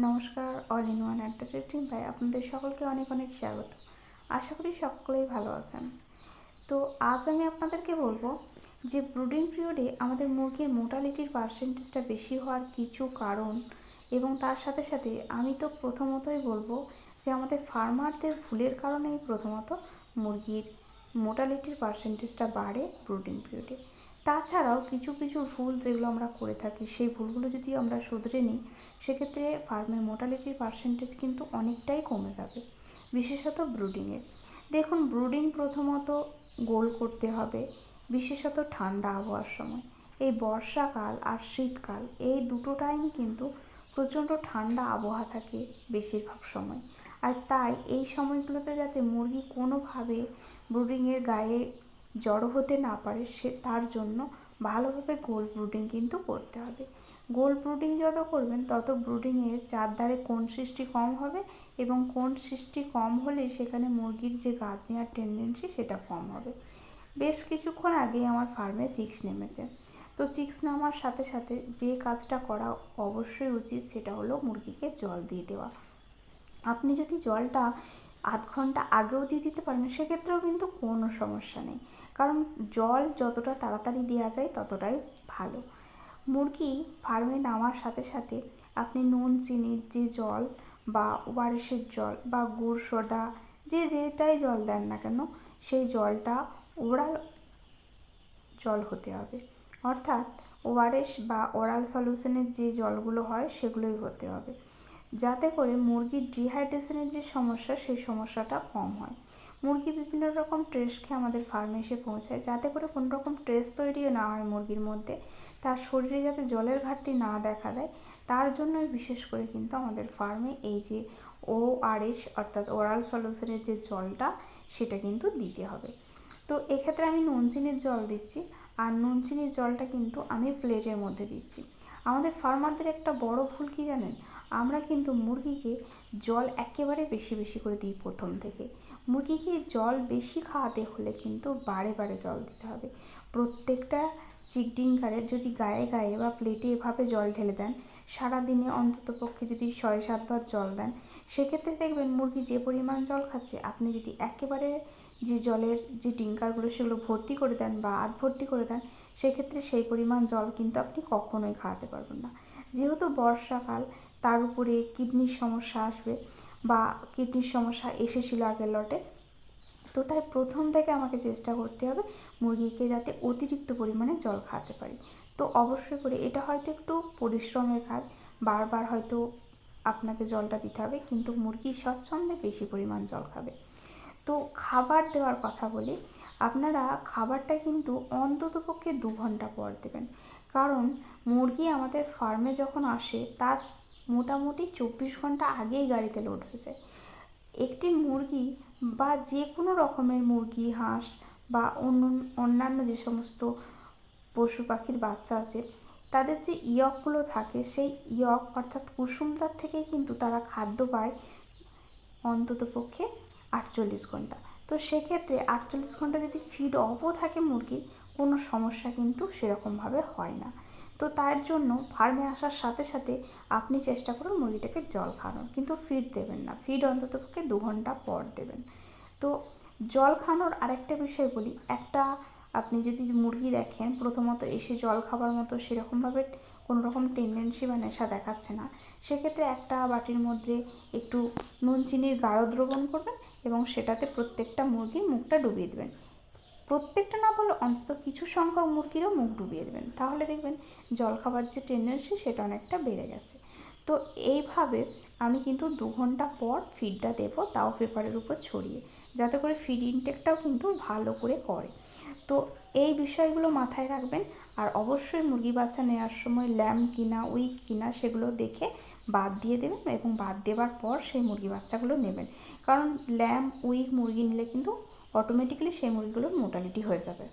নমস্কার, all in one at the rating ভাই, আপনাদের সকলকে অনেক অনেক স্বাগত। আশা করি সকলেই ভালো আছেন। তো আজ আমি আপনাদেরকে বলব যে ব্রুডিং পিরিয়ডে আমাদের মুরগির মোটালিটির পার্সেন্টেজটা বেশি হওয়ার কিছু কারণ এবং তার সাথে সাথে আমি তো প্রথমতই বলব যে, আমাদের ফার্মারদের ভুলের কারণেই প্রথমত মুরগির মোটালিটির পার্সেন্টেজটা বাড়ে ব্রুডিং পিরিয়ডে। তাছাড়াও কিছু কিছু ভুল যেগুলো আমরা করে থাকি, সেই ভুলগুলো যদি আমরা শুধরে নিই, সেক্ষেত্রে ফার্মের মোটালিটির পার্সেন্টেজ কিন্তু অনেকটাই কমে যাবে, বিশেষত ব্রুডিংয়ে দেখুন ব্রুডিং প্রথমত গোল করতে হবে, বিশেষত ঠান্ডা আবহাওয়ার সময়। এই বর্ষাকাল আর শীতকাল, এই দুটো টাইম কিন্তু প্রচণ্ড ঠান্ডা আবহাওয়া থাকে বেশিরভাগ সময়। আর তাই এই সময়গুলোতে যাতে মুরগি কোনোভাবে ব্রুডিংয়ের গায়ে জড়ো হতে না পারে, সে তার জন্য ভালোভাবে গোল ব্রুডিং কিন্তু করতে হবে। গোল ব্রুডিং যত করবেন, তত ব্রুডিংয়ের চারধারে কোন সৃষ্টি কম হবে এবং কোন সৃষ্টি কম হলে সেখানে মুরগির যে গাদ নেওয়ার টেন্ডেন্সি সেটা কম হবে। বেশ কিছুক্ষণ আগে আমার ফার্মে চিক্স নেমেছে। তো চিক্স নামার সাথে সাথে যে কাজটা করা অবশ্যই উচিত সেটা হলো মুরগিকে জল দিয়ে দেওয়া। আপনি যদি জলটা আধ ঘণ্টা আগেও দিয়ে দিতে পারেন, সেক্ষেত্রেও কিন্তু কোনো সমস্যা নেই। কারণ জল যতটা তাড়াতাড়ি দেওয়া যায় ততটাই ভালো। মুরগি ফার্মে নামার সাথে সাথে আপনি নুন চিনির যে জল বা ওয়ারেসের জল বা গুড়, সোডা, যে যেটাই জল দেন না কেন, সেই জলটা ওরাল জল হতে হবে। অর্থাৎ ওআরএস বা ওরাল সলিউশনের যে জলগুলো হয় সেগুলোই হতে হবে। যাতে করে মুরগির ডিহাইড্রেশনের যে সমস্যা, সেই সমস্যাটা কম হয়। মুরগি বিভিন্ন রকম ট্রেস খেয়ে আমাদের ফার্মে এসে পৌঁছায়। যাতে করে কোনো রকম ট্রেস তৈরিও না হয় মুরগির মধ্যে। তার শরীরে যাতে জলের ঘাটতি না দেখা দেয়, তার জন্যই বিশেষ করে কিন্তু আমাদের ফার্মে এই যে ও আরএস অর্থাৎ ওরাল সলিউশনের যে জলটা, সেটা কিন্তু দিতে হবে। তো এক্ষেত্রে আমি নুন, চিনির জল দিচ্ছি। আর নুন চিনির জলটা কিন্তু আমি প্লেটের মধ্যে দিচ্ছি। আমাদের ফার্মারদের একটা বড় ভুল কী জানেন? আমরা কিন্তু মুরগিকে জল একেবারে বেশি বেশি করে দিই প্রথম থেকে। মুরগিকে জল বেশি খাওয়াতে হলে কিন্তু বারে বারে জল দিতে হবে। প্রত্যেকটা চিকডিঙ্কারের যদি গায়ে গায়ে বা প্লেটে এভাবে জল ঢেলে দেন, সারাদিনে অন্তত পক্ষে যদি ছয় সাতবার জল দেন, সেক্ষেত্রে দেখবেন মুরগি যে পরিমাণ জল খাচ্ছে, আপনি যদি একেবারে যে জলের যে ডিঙ্কারগুলো সেগুলো ভর্তি করে দেন বা আধ ভর্তি করে দেন, সেক্ষেত্রে সেই পরিমাণ জল কিন্তু আপনি কখনোই খাওয়াতে পারবেন না। যেহেতু বর্ষাকাল তার উপরে কিডনির সমস্যা আসবে বা কিডনির সমস্যা এসেছিল আগের লটে, তো তাই প্রথম থেকে আমাকে চেষ্টা করতে হবে মুরগিকে যাতে অতিরিক্ত পরিমাণে জল খাওয়াতে পারি। তো অবশ্যই করে এটা হয়তো একটু পরিশ্রমের কাজ, বারবার হয়তো আপনাকে জলটা দিতে হবে, কিন্তু মুরগি স্বচ্ছন্দে বেশি পরিমাণ জল খাবে। তো খাবার দেওয়ার কথা বলি, আপনারা খাবারটা কিন্তু অন্তত পক্ষে দু ঘণ্টা পর দেবেন। কারণ মুরগি আমাদের ফার্মে যখন আসে, তার মোটামুটি চব্বিশ ঘণ্টা আগেই গাড়িতে লোড হয়ে যায়। একটি মুরগি বা যে কোনো রকমের মুরগি, হাঁস বা অন্য, অন্যান্য যে সমস্ত পশু পাখির বাচ্চা আছে, তাদের যে ইয়কগুলো থাকে, সেই ইয়ক অর্থাৎ কুসুমদার থেকে কিন্তু তারা খাদ্য পায় অন্তত পক্ষে আটচল্লিশ ঘণ্টা। তো সেক্ষেত্রে আটচল্লিশ ঘণ্টা যদি ফিড অফও থাকে মুরগির, কোনো সমস্যা কিন্তু সেরকমভাবে হয় না। তো তার জন্য ফার্মে আসার সাথে সাথে আপনি চেষ্টা করুন মুরগিটাকে জল খাওয়ানোর। কিন্তু ফিড দেবেন না। ফিড অন্তত পক্ষে দু ঘণ্টা পর দেবেন। তো জল খাওয়ানোর আরেকটা বিষয় বলি। একটা আপনি যদি মুরগি দেখেন, প্রথমত এসে জল খাবার মতো সেরকমভাবে কোনো রকম টেন্ডেন্সি বা নেশা দেখাচ্ছে না। সেক্ষেত্রে একটা বাটির মধ্যে একটু নুন, চিনির গাঢ় দ্রবণ করবেন এবং সেটাতে প্রত্যেকটা মুরগির মুখটা ডুবিয়ে দেবেন। প্রত্যেকটা না বলে অন্তত কিছু সংখ্যক মুরগিরও মুখ ডুবিয়ে দেবেন। তাহলে দেখবেন জল খাবার যে টেন্ডেন্সি সেটা অনেকটা বেড়ে গেছে। তো এইভাবে আমি কিন্তু দু ঘণ্টা পর ফিডটা দেবো, তাও পেপারের উপর ছড়িয়ে। যাতে করে ফিড ইনটেকটাও কিন্তু ভালো করে করে। তো এই বিষয়গুলো মাথায় রাখবেন। আর অবশ্যই মুরগি বাচ্চা নেওয়ার সময় ল্যাম্প কিনা উইক কিনা, সেগুলো দেখে বাদ দিয়ে দেবেন এবং বাদ দেওয়ার পর সেই মুরগি বাচ্চাগুলো নেবেন। কারণ ল্যাম্প উইক মুরগি নিলে কিন্তু অটোমেটিক্যালি সেই মুরগিগুলোর মোটালিটি হয়ে যাবে।